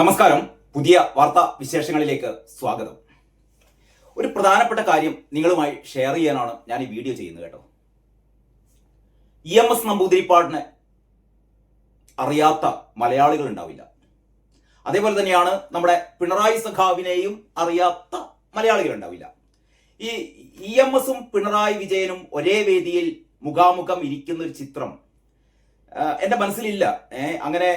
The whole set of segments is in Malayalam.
നമസ്കാരം. പുതിയ വാർത്താ വിശേഷങ്ങളിലേക്ക് സ്വാഗതം. ഒരു പ്രധാനപ്പെട്ട കാര്യം നിങ്ങളുമായി ഷെയർ ചെയ്യാനാണ് ഞാൻ ഈ വീഡിയോ ചെയ്യുന്നത് കേട്ടോ. ഇ എം എസ് നമ്പൂതിരിപ്പാടിനെ അറിയാത്ത മലയാളികൾ ഉണ്ടാവില്ല. അതേപോലെ തന്നെയാണ് നമ്മുടെ പിണറായി സഖാവിനെയും അറിയാത്ത മലയാളികൾ ഉണ്ടാവില്ല. ഈ ഇ എം എസും പിണറായി വിജയനും ഒരേ വേദിയിൽ മുഖാമുഖം ഇരിക്കുന്ന ഒരു ചിത്രം എന്റെ മനസ്സിലില്ല. അങ്ങനെ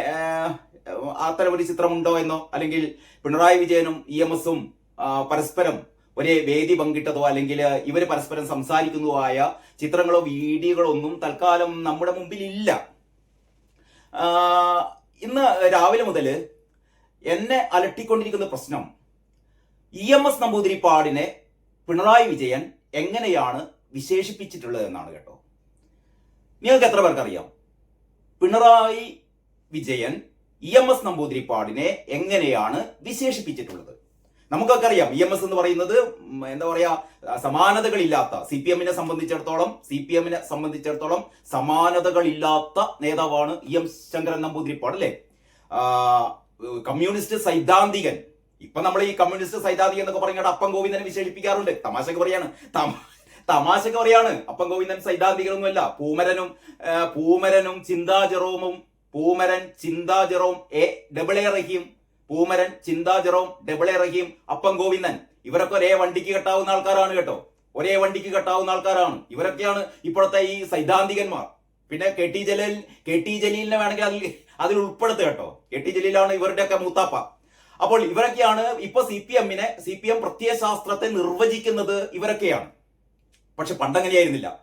ആഹ് അത്തരം ഒരു ചിത്രമുണ്ടോ എന്നോ അല്ലെങ്കിൽ പിണറായി വിജയനും ഇ എം എസും പരസ്പരം ഒരേ വേദി പങ്കിട്ടതോ അല്ലെങ്കിൽ ഇവർ പരസ്പരം സംസാരിക്കുന്നതോ ആയ ചിത്രങ്ങളോ വീഡിയോകളോ ഒന്നും തൽക്കാലം നമ്മുടെ മുമ്പിൽ ഇല്ല ഇന്ന് രാവിലെ മുതൽ എന്നെ അലട്ടിക്കൊണ്ടിരിക്കുന്ന പ്രശ്നം ഇ എം എസ് നമ്പൂതിരിപ്പാടിനെ പിണറായി വിജയൻ എങ്ങനെയാണ് വിശേഷിപ്പിച്ചിട്ടുള്ളത് എന്നാണ് കേട്ടോ. നിങ്ങൾക്ക് എത്ര പേർക്കറിയാം? Pinarayi Vijayan E M S നമ്പൂതിരിപ്പാടിനെ എങ്ങനെയാണ് വിശേഷിപ്പിച്ചിട്ടുള്ളത്? നമുക്കൊക്കെ അറിയാം ഇ എം എസ് എന്ന് പറയുന്നത് എന്താ പറയാ സമാനതകളില്ലാത്ത സി പി എമ്മിനെ സംബന്ധിച്ചിടത്തോളം സി പി എമ്മിനെ സംബന്ധിച്ചിടത്തോളം സമാനതകളില്ലാത്ത നേതാവാണ് ഇ എം ശങ്കരൻ നമ്പൂതിരിപ്പാട് അല്ലേ? കമ്മ്യൂണിസ്റ്റ് സൈദ്ധാന്തികൻ. ഇപ്പൊ നമ്മൾ ഈ കമ്മ്യൂണിസ്റ്റ് സൈദ്ധാന്തികൻ എന്നൊക്കെ പറയുന്നത് അപ്പം ഗോവിന്ദനെ വിശേഷിപ്പിക്കാറുണ്ട്. തമാശക്ക് പറയാണ്. തമ- തമാശക്ക് പറയാണ്. അപ്പം ഗോവിന്ദൻ സൈദ്ധാന്തികനൊന്നുമല്ല. പൂമരനും പൂമരനും ചിന്താ ജെറോമും Poomaran Chintha Jerome A double A Rahim. Poomaran Chintha Jerome double A റഹീം. അപ്പം ഗോവിന്ദൻ. ഇവരൊക്കെ ഒരേ വണ്ടിക്ക് കെട്ടാവുന്ന ആൾക്കാരാണ് കേട്ടോ. ഒരേ വണ്ടിക്ക് കെട്ടാവുന്ന ആൾക്കാരാണ്. ഇവരൊക്കെയാണ് ഇപ്പോഴത്തെ ഈ സൈദ്ധാന്തികന്മാർ. പിന്നെ K T Jaleel K T ജലീലിനെ വേണമെങ്കിൽ അതിൽ അതിൽ ഉൾപ്പെടുത്തുക കേട്ടോ. കെ ടി ജലീലാണ് ഇവരുടെയൊക്കെ മൂത്താപ്പ. അപ്പോൾ ഇവരൊക്കെയാണ് ഇപ്പൊ സി പി എമ്മിനെ സി പി എം പ്രത്യയശാസ്ത്രത്തെ നിർവചിക്കുന്നത് ഇവരൊക്കെയാണ്. പക്ഷെ പണ്ടങ്ങനെയായിരുന്നില്ല.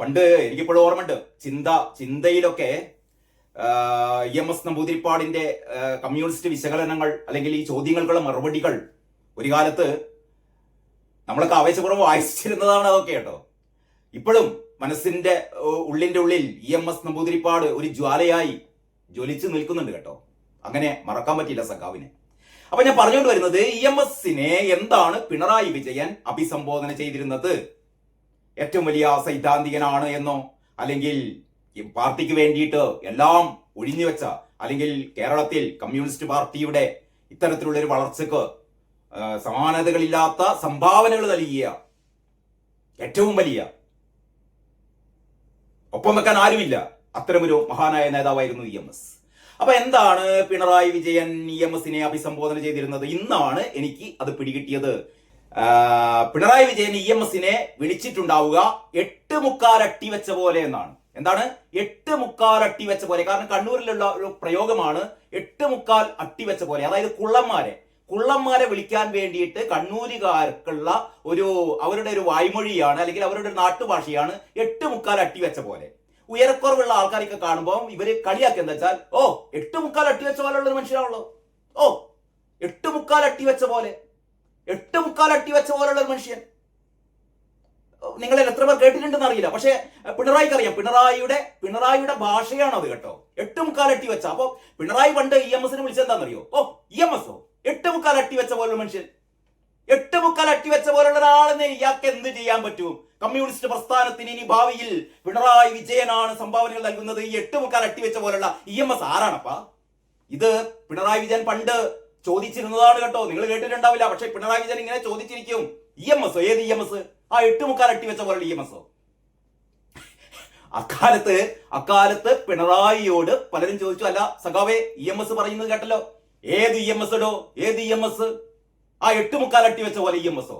പണ്ട് എനിക്കിപ്പോഴും ഓർമ്മയുണ്ട്. ചിന്ത ചിന്തയിലൊക്കെ എം എസ് നമ്പൂതിരിപ്പാടിന്റെ കമ്മ്യൂണിസ്റ്റ് വിശകലനങ്ങൾ അല്ലെങ്കിൽ ഈ ചോദ്യങ്ങൾക്കുള്ള മറുപടികൾ ഒരു കാലത്ത് നമ്മളൊക്കെ ആവേശപൂർവം വായിച്ചിരുന്നതാണ് അതൊക്കെ കേട്ടോ. ഇപ്പോഴും മനസ്സിന്റെ ഉള്ളിന്റെ ഉള്ളിൽ ഇ എം എസ് നമ്പൂതിരിപ്പാട് ഒരു ജ്വാലയായി ജ്വലിച്ചു നിൽക്കുന്നുണ്ട് കേട്ടോ. അങ്ങനെ മറക്കാൻ പറ്റില്ല സഖാവിനെ. അപ്പൊ ഞാൻ പറഞ്ഞുകൊണ്ട് വരുന്നത് ഇ എം എസിനെ എന്താണ് പിണറായി വിജയൻ അഭിസംബോധന ചെയ്തിരുന്നത്? ഏറ്റവും വലിയ സൈദ്ധാന്തികനാണ് എന്നോ അല്ലെങ്കിൽ ഈ പാർട്ടിക്ക് വേണ്ടിയിട്ട് എല്ലാം ഒഴിഞ്ഞു വെച്ച അല്ലെങ്കിൽ കേരളത്തിൽ കമ്മ്യൂണിസ്റ്റ് പാർട്ടിയുടെ ഇത്തരത്തിലുള്ള ഒരു വളർച്ചക്ക് സമാനതകളില്ലാത്ത സംഭാവനകൾ നൽകിയ ഏറ്റവും വലിയ ഒപ്പം വെക്കാൻ ആരുമില്ല. അത്തരമൊരു മഹാനായ നേതാവായിരുന്നു ഇ എം എസ്. അപ്പൊ എന്താണ് പിണറായി വിജയൻ ഇ എം എസിനെ അഭിസംബോധന ചെയ്തിരുന്നത്? ഇന്നാണ് എനിക്ക് അത് പിടികിട്ടിയത്. പിണറായി വിജയൻ ഇ എം എസിനെ വിളിച്ചിട്ടുണ്ടാവുക എട്ട് മുക്കാലട്ടി വെച്ച പോലെ എന്നാണ്. എന്താണ്? എട്ട് മുക്കാൽ അട്ടി വെച്ച പോലെ. കാരണം കണ്ണൂരിലുള്ള ഒരു പ്രയോഗമാണ് എട്ട് മുക്കാൽ അട്ടി വെച്ച പോലെ. അതായത് കുള്ളന്മാരെ. കുള്ളന്മാരെ വിളിക്കാൻ വേണ്ടിയിട്ട് കണ്ണൂരുകാർക്കുള്ള ഒരു അവരുടെ ഒരു വായ്മൊഴിയാണ് അല്ലെങ്കിൽ അവരുടെ നാട്ടുഭാഷയാണ് എട്ട് മുക്കാൽ അട്ടി വെച്ച പോലെ. ഉയരക്കുറവുള്ള ആൾക്കാരൊക്കെ കാണുമ്പോൾ ഇവർ കളിയാക്കുക എന്താ വെച്ചാൽ ഓ എട്ട് മുക്കാൽ അട്ടി വെച്ച പോലെ ഒരു മനുഷ്യനാണല്ലോ. ഓ എട്ട് മുക്കാൽ അട്ടി വെച്ച പോലെ. എട്ട് മുക്കാൽ അട്ടി വെച്ച പോലെയുള്ള ഒരു മനുഷ്യൻ. നിങ്ങളിൽ എത്ര പേർ കേട്ടിട്ടുണ്ടെന്ന് അറിയില്ല. പക്ഷേ പിണറായിക്ക് അറിയാം പിണറായിയുടെ പിണറായിയുടെ ഭാഷയാണ് അത് കേട്ടോ. എട്ട് മുക്കാൽ അട്ടി വെച്ച. അപ്പൊ പിണറായി പണ്ട് ഇ എം എസിനെ അറിയോ ഓ ഇ എം എസോ? എട്ട് മുക്കാൽ അട്ടി വെച്ച പോലുള്ള മനുഷ്യൻ. എട്ട് മുക്കാൽ അട്ടി വെച്ച പോലുള്ള ഒരാളെന്ന് ഇയാൾക്ക് എന്ത് ചെയ്യാൻ പറ്റും? കമ്മ്യൂണിസ്റ്റ് പ്രസ്ഥാനത്തിന് ഇനി ഭാവിയിൽ പിണറായി വിജയനാണ് സംഭാവനകൾ നൽകുന്നത്. ഈ എട്ട് മുക്കാൽ അട്ടി വെച്ച പോലുള്ള ഇ എം എസ് ആരാണപ്പാ? ഇത് പിണറായി വിജയൻ പണ്ട് ചോദിച്ചിരുന്നതാണ് കേട്ടോ. നിങ്ങൾ കേട്ടിട്ടുണ്ടാവില്ല. പക്ഷെ പിണറായി വിജയൻ ഇങ്ങനെ ചോദിച്ചിരിക്കും. ഇ എം എസ് ഏത് ഇ എം എസ്? ആ എട്ട് മുക്കാൽ അട്ടി വെച്ച പോലെ ഇ എം എസ് അക്കാലത്ത് അക്കാലത്ത് പിണറായിയോട് പലരും ചോദിച്ചു അല്ല സഖാവേ ഇ എം എസ് പറയുന്നത് കേട്ടല്ലോ. ഏത് ഇ എം എസ് ഇടോ ഏത് ഇ എം എസ്? ആ എട്ട് മുക്കാൽ അട്ടി വെച്ച പോലെ ഇ എം എസോ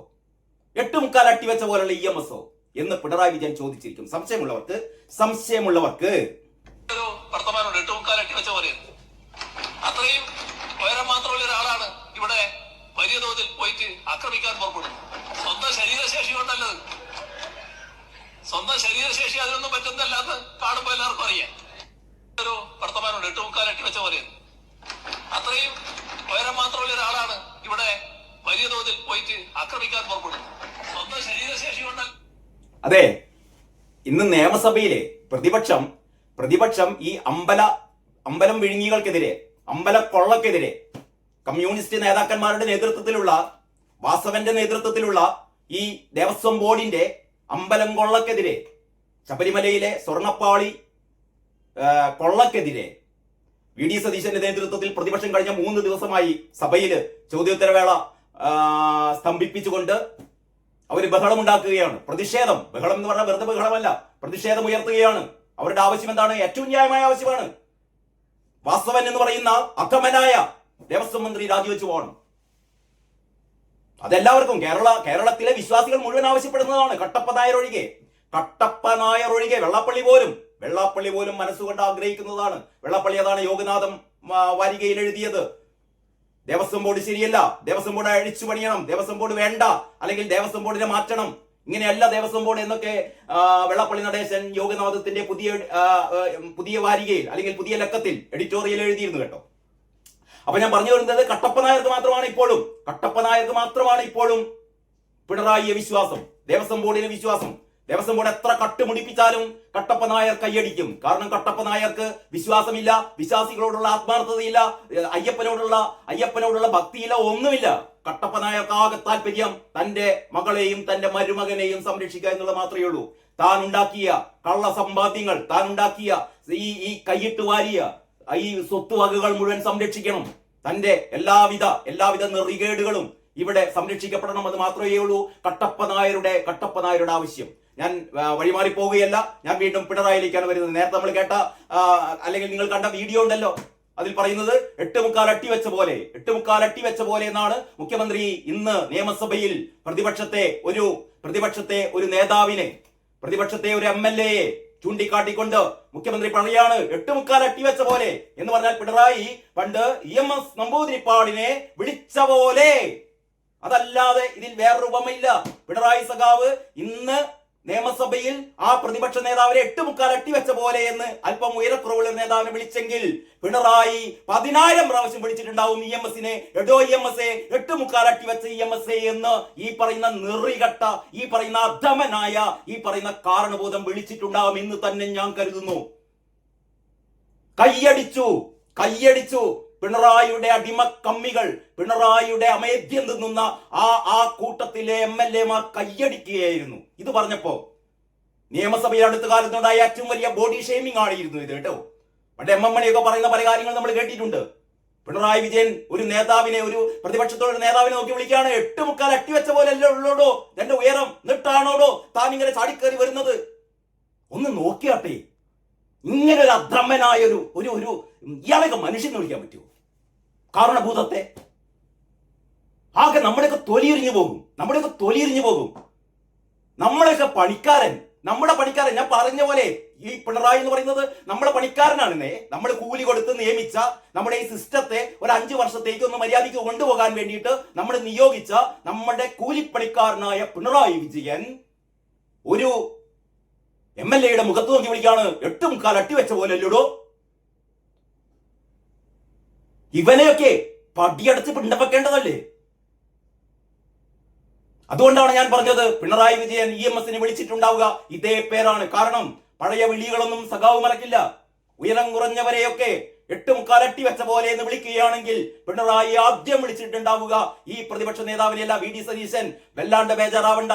എട്ട് മുക്കാൽ അട്ടി വെച്ച പോലുള്ള ഇ എം എസോ എന്ന് പിണറായി വിജയൻ ചോദിച്ചിരിക്കും. സംശയമുള്ളവർക്ക് സംശയമുള്ളവർക്ക് ഒരു വർത്തമാനമുണ്ട് എട്ട് മുക്കാലട്ടി വെച്ച പോലെ അത്രയും ഉയരം മാത്രമുള്ള ഒരാളാണ് ഇവിടെ വലിയ തോതിൽ പോയിട്ട് ആക്രമിക്കാൻ പുറപ്പെടുന്നു സ്വന്തം ശരീരശേഷി കൊണ്ടല്ലത് സ്വന്തം ശരീരശേഷി അതിനൊന്നും പറ്റുന്നല്ലാന്ന് കാണുമ്പോൾ എല്ലാവർക്കും അറിയാം. ഒരു വർത്തമാനമുണ്ട് എട്ട് മുക്കാലട്ടി വെച്ച പോലെ. അത്രയും ഉയരം മാത്രമുള്ള ഒരാളാണ് ഇവിടെ വലിയ തോതിൽ പോയിട്ട് ആക്രമിക്കാൻ പുറപ്പെടുന്നത്. സ്വന്തം ശരീരശേഷി കൊണ്ട് അതെ ഇന്ന് നിയമസഭയിലെ പ്രതിപക്ഷം പ്രതിപക്ഷം ഈ അമ്പല അമ്പലം വിഴുങ്ങികൾക്കെതിരെ അമ്പല കൊള്ളക്കെതിരെ കമ്മ്യൂണിസ്റ്റ് നേതാക്കന്മാരുടെ നേതൃത്വത്തിലുള്ള വാസവന്റെ നേതൃത്വത്തിലുള്ള ഈ ദേവസ്വം ബോർഡിന്റെ അമ്പലം കൊള്ളക്കെതിരെ ശബരിമലയിലെ സ്വർണപ്പാളി കൊള്ളക്കെതിരെ വി ഡി സതീശന്റെ നേതൃത്വത്തിൽ പ്രതിപക്ഷം കഴിഞ്ഞ മൂന്ന് ദിവസമായി സഭയിൽ ചോദ്യോത്തരവേള സ്തംഭിപ്പിച്ചുകൊണ്ട് അവർ ബഹളമുണ്ടാക്കുകയാണ്. പ്രതിഷേധം ബഹളം എന്ന് പറഞ്ഞാൽ വെറുതെ ബഹളമല്ല പ്രതിഷേധം ഉയർത്തുകയാണ്. അവരുടെ ആവശ്യം എന്താണ്? ഏറ്റവും ന്യായമായ ആവശ്യമാണ്. വാസവൻ എന്ന് പറയുന്ന അധമനായ ദേവസ്വം മന്ത്രി രാജിവെച്ചു പോകണം. അതെല്ലാവർക്കും കേരള കേരളത്തിലെ വിശ്വാസികൾ മുഴുവൻ ആവശ്യപ്പെടുന്നതാണ്. കട്ടപ്പ നായർ ഒഴികെ. കട്ടപ്പ നായർ ഒഴികെ വെള്ളാപ്പള്ളി പോലും വെള്ളാപ്പള്ളി പോലും മനസ്സുകൊണ്ട് ആഗ്രഹിക്കുന്നതാണ്. വെള്ളാപ്പള്ളി അതാണ് യോഗനാഥം വാരികയിൽ എഴുതിയത്. ദേവസ്വം ബോർഡ് ശരിയല്ല. ദേവസ്വം ബോർഡ് അഴിച്ചു പണിയണം. ദേവസ്വം ബോർഡ് വേണ്ട. അല്ലെങ്കിൽ ദേവസ്വം ബോർഡിനെ മാറ്റണം. ഇങ്ങനെയല്ല ദേവസ്വം ബോർഡ് എന്നൊക്കെ വെള്ളപ്പള്ളി നടേശൻ യോഗനാഥത്തിന്റെ പുതിയ പുതിയ വാരികയിൽ അല്ലെങ്കിൽ പുതിയ ലക്കത്തിൽ എഡിറ്റോറിയൽ എഴുതിയിരുന്നു കേട്ടോ. അപ്പൊ ഞാൻ പറഞ്ഞു വരുന്നത് കട്ടപ്പ നായർക്ക് മാത്രമാണ് ഇപ്പോഴും. കട്ടപ്പ നായർക്ക് മാത്രമാണ് ഇപ്പോഴും പിണറായിയെ വിശ്വാസം. ദേവസ്വം ബോർഡിന് വിശ്വാസം. ദേവസ്വം ബോർഡ് എത്ര കട്ടുമുടിപ്പിച്ചാലും കട്ടപ്പ നായർ കൈയടിക്കും. കാരണം കട്ടപ്പ നായർക്ക് വിശ്വാസമില്ല വിശ്വാസികളോടുള്ള ആത്മാർത്ഥതയില്ല അയ്യപ്പനോടുള്ള അയ്യപ്പനോടുള്ള ഭക്തിയില്ല ഒന്നുമില്ല. കട്ടപ്പ നായർക്ക് ആകെ താല്പര്യം തന്റെ മകളെയും തന്റെ മരുമകനെയും സംരക്ഷിക്കുക എന്നുള്ളത് മാത്രമേ ഉള്ളൂ. താൻ ഉണ്ടാക്കിയ കള്ള സമ്പാദ്യങ്ങൾ താൻ ഉണ്ടാക്കിയ ഈ ഈ കൈയിട്ട് വാരിയ ഈ സ്വത്ത് വകകൾ മുഴുവൻ സംരക്ഷിക്കണം. തന്റെ എല്ലാവിധ എല്ലാവിധ നെറികേടുകളും ഇവിടെ സംരക്ഷിക്കപ്പെടണം അത് മാത്രമേ ഉള്ളൂ. കട്ടപ്പ നായരുടെ കട്ടപ്പ നായരുടെ ആവശ്യം. ഞാൻ വഴിമാറി പോവുകയല്ല. ഞാൻ വീണ്ടും പിണറായിലേക്കാണ് വരുന്നത്. നേരത്തെ നമ്മൾ കേട്ട അല്ലെങ്കിൽ നിങ്ങൾ കണ്ട വീഡിയോ ഉണ്ടല്ലോ. അതിൽ പറയുന്നത് എട്ട് മുക്കാൽ അട്ടി വെച്ച പോലെ എട്ട് മുക്കാൽ അട്ടി വെച്ച പോലെ എന്നാണ് മുഖ്യമന്ത്രി ഇന്ന് നിയമസഭയിൽ പ്രതിപക്ഷത്തെ ഒരു പ്രതിപക്ഷത്തെ ഒരു നേതാവിനെ പ്രതിപക്ഷത്തെ ഒരു എം എൽ എയെ ചൂണ്ടിക്കാട്ടിക്കൊണ്ട് മുഖ്യമന്ത്രി പണിയാണ് എട്ട് മുക്കാൽ അട്ടിവെച്ച പോലെ. എന്ന് പറഞ്ഞാൽ പിണറായി പണ്ട് ഇ എം എസ് നമ്പൂതിരിപ്പാടിനെ വിളിച്ച പോലെ. അതല്ലാതെ ഇതിൽ വേറൊരു ഉപമയില്ല. പിണറായി സഖാവ് ഇന്ന് നിയമസഭയിൽ ആ പ്രതിപക്ഷ നേതാവിനെ എട്ട് മുക്കാൽ അട്ടി വെച്ച പോലെ എന്ന് അല്പം ഉയരക്കുറവുള്ള നേതാവിനെ വിളിച്ചെങ്കിൽ പിണറായി പതിനായിരം പ്രാവശ്യം വിളിച്ചിട്ടുണ്ടാവും ഇ എം എസിനെ. എടോ ഇ എം എസ് എ എട്ട് മുക്കാൽ അട്ടി വെച്ച ഇ എം എസ് എ എന്ന് ഈ പറയുന്ന നിറികട്ട ഈ പറയുന്ന അധമനായ ഈ പറയുന്ന കാരണബോധം വിളിച്ചിട്ടുണ്ടാവും എന്ന് തന്നെ ഞാൻ കരുതുന്നു. കയ്യടിച്ചു കയ്യടിച്ചു പിണറായിയുടെ അടിമ കമ്മികൾ പിണറായിയുടെ അമേദ്യം തിന്നുന്ന ആ ആ കൂട്ടത്തിലെ എം എൽ എമാർ കയ്യടിക്കുകയായിരുന്നു. ഇത് പറഞ്ഞപ്പോ നിയമസഭയിൽ അടുത്ത കാലത്തുണ്ടായ ഏറ്റവും വലിയ ബോഡി ഷെയ്മിംഗ് ആയിരുന്നു ഇത് കേട്ടോ. പണ്ട് എം എം മണിയൊക്കെ പറയുന്ന പല കാര്യങ്ങൾ നമ്മൾ കേട്ടിട്ടുണ്ട്. പിണറായി വിജയൻ ഒരു നേതാവിനെ ഒരു പ്രതിപക്ഷത്തോടെ നേതാവിനെ നോക്കി വിളിക്കുകയാണ്. എട്ട് മുക്കാൽ അട്ടിവെച്ച പോലെ അല്ലേ ഉള്ളോടോ? എന്റെ ഉയരം നിട്ടാണോടോ താൻ ഇങ്ങനെ ചാടിക്കേറി വരുന്നത്. ഒന്ന് നോക്കിയാട്ടെ. ഇങ്ങനെ ഒരു അധമനായ ഒരു ഒരു ഒരു ഇയാളൊക്കെ മനുഷ്യനെ വിളിക്കാൻ പറ്റുമോ? കാരണഭൂതത്തെ. ആകെ നമ്മുടെയൊക്കെ തൊലിയെറിഞ്ഞു പോകും. നമ്മുടെയൊക്കെ തൊലിയെറിഞ്ഞു പോകും. നമ്മളെയൊക്കെ പണിക്കാരൻ. നമ്മുടെ പണിക്കാരൻ. ഞാൻ പറഞ്ഞ പോലെ ഈ പിണറായി എന്ന് പറയുന്നത് നമ്മുടെ പണിക്കാരനാണെന്നേ നമ്മൾ കൂലി കൊടുത്ത് നിയമിച്ച നമ്മുടെ ഈ സിസ്റ്റത്തെ ഒരു അഞ്ചു വർഷത്തേക്ക് ഒന്ന് മര്യാദയ്ക്ക് കൊണ്ടുപോകാൻ വേണ്ടിയിട്ട് നമ്മൾ നിയോഗിച്ച നമ്മുടെ കൂലിപ്പണിക്കാരനായ പിണറായി വിജയൻ ഒരു എം എൽ എയുടെ മുഖത്ത് നോക്കി വിളിക്കാണ് എട്ട് അട്ടി വെച്ച പോലെ അല്ലടോ? ഇവനെയൊക്കെ പടിയടച്ച് പിണ്ടപ്പെക്കേണ്ടതല്ലേ? അതുകൊണ്ടാണ് ഞാൻ പറഞ്ഞത് പിണറായി വിജയൻ ഇ എം എസിനെ വിളിച്ചിട്ടുണ്ടാവുക. ഇതേ പേരാണ്. കാരണം പഴയ വിളികളൊന്നും സഖാവ് മറക്കില്ല. ഉയരം കുറഞ്ഞവരെയൊക്കെ എട്ട് അട്ടി വെച്ച പോലെ എന്ന് വിളിക്കുകയാണെങ്കിൽ പിണറായി ആദ്യം വിളിച്ചിട്ടുണ്ടാവുക. ഈ പ്രതിപക്ഷ നേതാവിനെയല്ല വി ഡി സതീശൻ. വല്ലാണ്ട് ബേജാറാവണ്ട.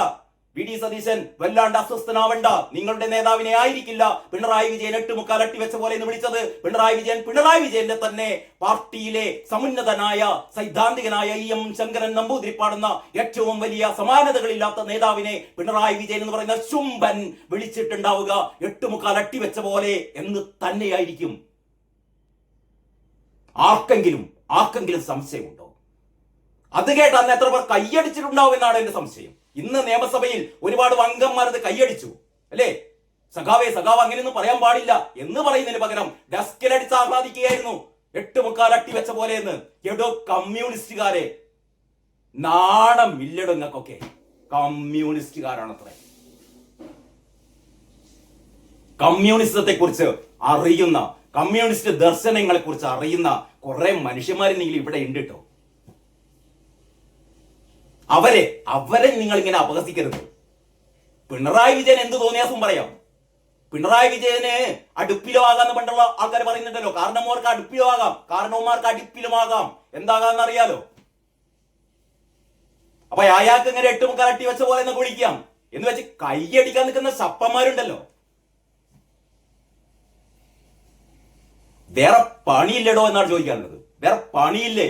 വി ഡി സതീശൻ വല്ലാണ്ട് അസ്വസ്ഥനാവണ്ട. നിങ്ങളുടെ നേതാവിനെ ആയിരിക്കില്ല പിണറായി വിജയൻ എട്ട് മുക്കാൽ അട്ടി വെച്ച പോലെ എന്ന് വിളിച്ചത്. പിണറായി വിജയൻ പിണറായി വിജയന്റെ തന്നെ പാർട്ടിയിലെ സമുന്നതനായ സൈദ്ധാന്തികനായ ഇ എം ശങ്കരൻ നമ്പൂതിരിപ്പാടുന്ന ഏറ്റവും വലിയ സമാനതകളില്ലാത്ത നേതാവിനെ പിണറായി വിജയൻ എന്ന് പറയുന്ന ശുംഭൻ വിളിച്ചിട്ടുണ്ടാവുക. എട്ട് മുക്കാൽ അട്ടി വെച്ച പോലെ എന്ന് തന്നെയായിരിക്കും. ആർക്കെങ്കിലും ആർക്കെങ്കിലും സംശയമുണ്ടോ? അത് കേട്ട് അന്ന് എത്ര പേർ കൈയടിച്ചിട്ടുണ്ടാവും എന്നാണ് എന്റെ സംശയം. ഇന്ന് നിയമസഭയിൽ ഒരുപാട് അത് കൈയടിച്ചു. അല്ലേ? സഖാവേ സഖാവ് അങ്ങനെയൊന്നും പറയാൻ പാടില്ല എന്ന് പറയുന്നതിന് പകരം ഡസ്കിലടിച്ച് ആഹ്ലാദിക്കുകയായിരുന്നു. എട്ട് മുക്കാൽ അട്ടി വെച്ച പോലെ എന്ന് എടോ കമ്മ്യൂണിസ്റ്റുകാരെ. നാണം ഇല്ലടോ നിങ്ങൾക്കൊക്കെ കമ്മ്യൂണിസ്റ്റുകാരാണത്രേ. കമ്മ്യൂണിസത്തെ കുറിച്ച് അറിയുന്ന കമ്മ്യൂണിസ്റ്റ് ദർശനങ്ങളെ കുറിച്ച് അറിയുന്ന കുറെ മനുഷ്യന്മാരെന്നെങ്കിലും ഇവിടെ ഉണ്ട് കേട്ടോ അവരെ അവരെ നിങ്ങൾ ഇങ്ങനെ അപഹസിക്കരുത്. പിണറായി വിജയൻ എന്ത് തോന്നിയാസും പറയാം. പിണറായി വിജയന് അടുപ്പിലോ ആകാന്ന് പണ്ടുള്ള ആൾക്കാർ പറയുന്നുണ്ടല്ലോ. കാരണവന്മാർക്ക് അടുപ്പിലോ ആകാം കാരണവന്മാർക്ക് അടുപ്പിലുമാകാം. എന്താകാന്ന് അറിയാലോ അപ്പൊ അയാൾക്ക് ഇങ്ങനെ എട്ട് മുക്കാൽ അട്ടി വെച്ച പോലെ എന്നൊക്കെ വിളിക്കാം. എന്ന് വെച്ച് കൈയടിക്കാൻ നിൽക്കുന്ന സപ്പന്മാരുണ്ടല്ലോ വേറെ പണിയില്ലടോ എന്നാണ് ചോദിക്കാനുള്ളത് വേറെ പണിയില്ലേ?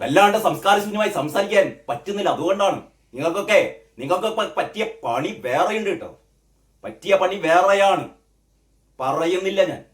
വല്ലാണ്ട് സംസ്കാരശൂന്യമായി സംസാരിക്കാൻ പറ്റുന്നില്ല. അതുകൊണ്ടാണ് നിങ്ങൾക്കൊക്കെ നിങ്ങൾക്കൊക്കെ പറ്റിയ പണി വേറെയുണ്ട് കേട്ടോ. പറ്റിയ പണി വേറെയാണ്. പറയുന്നില്ല ഞാൻ.